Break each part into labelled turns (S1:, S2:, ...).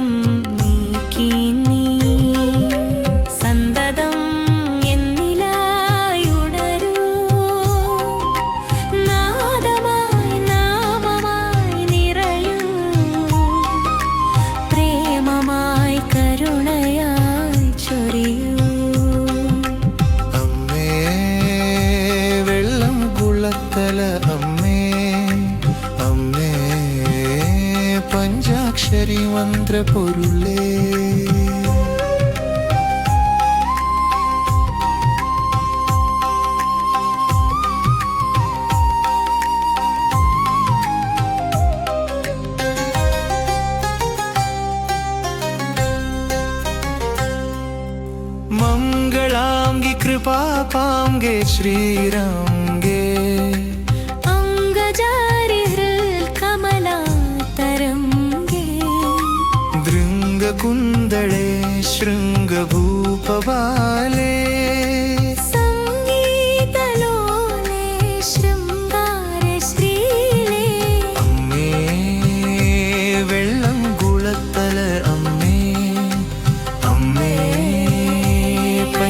S1: Mm. ും न्द्रपुरुले मङ्गलाङ्गे कृपाङ्गे श्रीराम्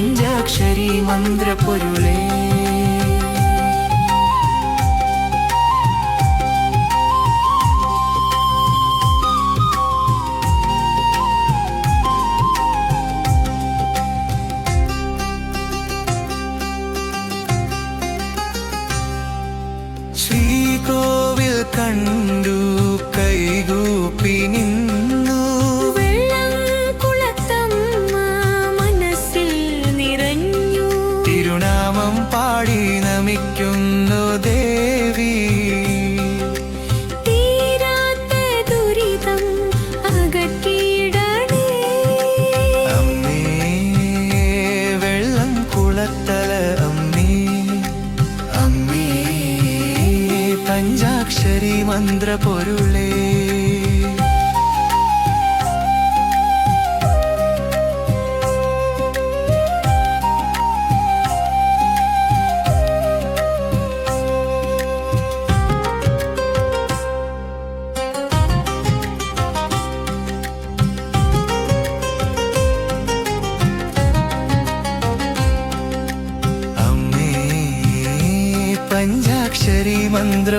S1: പഞ്ചാക്ഷരി പൊരുളേ ശ്രീകോവിൽ കണ്ടു കൈകൂപ്പി നിന്നു തിരുനാമം പാടി നമിക്കുന്നു ദേവി.
S2: തീരാത്ത ദുരിതം അകറ്റിയിടണേ.
S1: അമ്മേ വെള്ളം കുളത്തല അമ്മേ. അമ്മേ പഞ്ചാക്ഷരി മന്ത്ര പഞ്ചാക്ഷരി മന്ത്ര